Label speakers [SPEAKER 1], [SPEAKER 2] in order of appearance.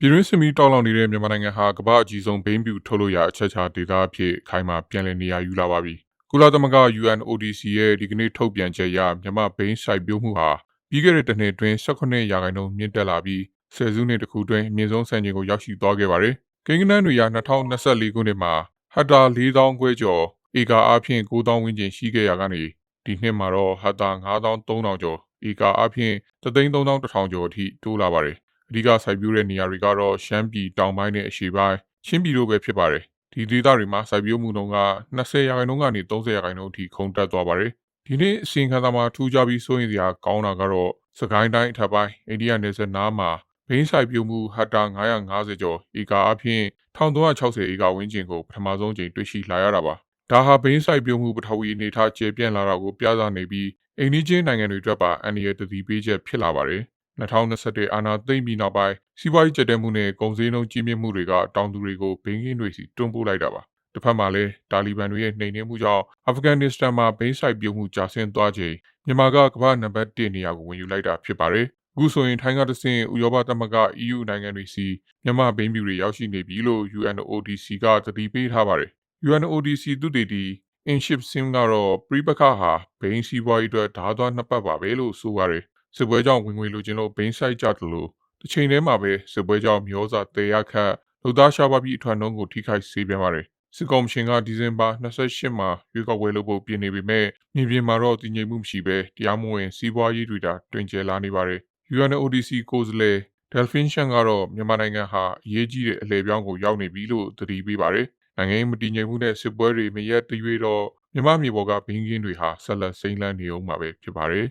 [SPEAKER 1] ပြည်တွင်းစစ်မီးတောက်လောင်နေတဲ့မြန်မာနိုင်ငံဟာကမ္ဘာအကြီးဆုံးဘိန်းပြူထုတ်လို့ရအချက်ချာဒေသအဖြစ်ခိုင်မာပြန်လည်နေရာယူလာပါပြီ။ကုလသမဂ္ဂ UNODC ရဲ့ဒီကနေ့ထုတ်ပြန်ချက်အရမြန်မာဘိန်းစိုက်ပျိုးမှုဟာပြီးခဲ့တဲ့တစ်နှစ်အတွင်း18ရာခိုင်နှုန်းမြင့်တက်လာပြီးဆယ်စုနှစ်တစ်ခုအတွင်းအမြင့်ဆုံးစံချိန်ကိုရောက်ရှိသွားခဲ့ပါတယ်။ကိန်းဂဏန်းတွေအရ2024ခုနှစ်မှာဟက်တာ4000ခွဲကျော်ဧကအားဖြင့်9000ဝန်းကျင်ရှိခဲ့ရကနေဒီနှစ်မှာတော့ဟက်တာ9300ကျော်ဧကအားဖြင့်33100ကျော်အထိတိုးလာပါတယ်။ အဓိကစိုက်ပျိုးတဲ့နေရာတွေကတော့ရှမ်းပြည်တောင်ပိုင်းနဲ့အရှေ့ပိုင်းချင်းပြည်တို့ပဲဖြစ်ပါတယ်။ဒီဒေသတွေမှာစိုက်ပျိုးမှုနှုန်းက20ရာခိုင်နှုန်းကနေ30ရာခိုင်နှုန်းအထိခုန်တက်သွားပါတယ်။ဒီနေ့အစီရင်ခံစာမှာထူးခြားပြီးစိုးရင်စရာကောင်းတာကတော့စကိုင်းတိုင်းအထက်ပိုင်းအိန္ဒိယနယ်စပ်နားမှာဘိန်းစိုက်ပျိုးမှုဟက်တာ950ကျော်ဧကအဖြစ်1360ဧကဝန်းကျင်ကိုပထမဆုံးချိန်တွေ့ရှိလာရတာပါ။ဒါဟာဘိန်းစိုက်ပျိုးမှုပထဝီအနေထားကျေပြန့်လာတာကိုပြသနေပြီးအိန္ဒိချင်းနိုင်ငံတွေအတွက်ပါအန္တရာယ်တတိပေးချက်ဖြစ်လာပါတယ်။ 2021အာဏာသိမ်းပြီးနောက်ပိုင်းစီးပွားရေးကျက်တဲ့မှုနဲ့ကုန်စည်နှုန်းကြီးမြင့်မှုတွေကတောင်သူတွေကိုဘိန်းကင်းတွေစီတွန်းပို့လိုက်တာပါတစ်ဖက်မှာလည်းတာလီဘန်တွေရဲ့နှိမ်နင်းမှုကြောင့်အာဖဂန်နစ္စတန်မှာဘိန်းဆိုင်ပြုတ်မှုကြာဆင်းသွားချိန်မြန်မာကကမ္ဘာနံပါတ်1နေရာကိုဝင်ယူလိုက်တာဖြစ်ပါတယ်အခုဆိုရင်ထိုင်းကတဆင့်ဥရောပသမဂ္ဂ EU နိုင်ငံတွေစီမြန်မာဘိန်းပြူတွေရောက်ရှိနေပြီလို့ UNODC ကသတိပေးထားပါတယ် UNODC သူတည်တည် Inship Sim ကတော့ပြိပခဟာဘိန်းစီးပွားရေးအတွက်ဓာသွားနှစ်ပတ်ပါပဲလို့ဆိုပါတယ် စစ်ပွဲကြောင့်ဝင်ငွေလိုချင်လို့ဘိန်းဆိုင်ကြတယ်လို့တစ်ချိန်တည်းမှာပဲစစ်ပွဲကြောင့်မျိုးစာတေရခတ်လူသားရှားပါပြီးအထွတ်နှုံးကိုထိခိုက်စေပြန်ပါတယ်စစ်ကောင်ရှင်ကဒီဇင်ဘာ28မှာရွေးကောက်ပွဲလုပ်ဖို့ပြင်နေပေမဲ့မြေပြင်မှာတော့တည်ငြိမ်မှုမရှိဘဲတရားမဝင်စီးပွားရေးတွေတာတွင်ကျယ်လာနေပါတယ် UNODC ကိုယ်စားလှယ် Delphine Chan ကတော့မြန်မာနိုင်ငံဟာအရေးကြီးတဲ့အလဲပြောင်းကိုရောက်နေပြီလို့သတိပေးပါတယ်နိုင်ငံရေးမတည်ငြိမ်မှုနဲ့စစ်ပွဲတွေမရက်တရွေတော့မြမမြေပေါ်ကဘင်းကင်းတွေဟာဆက်လက်စိမ့်လန်းနေအောင်မှာပဲဖြစ်ပါတယ်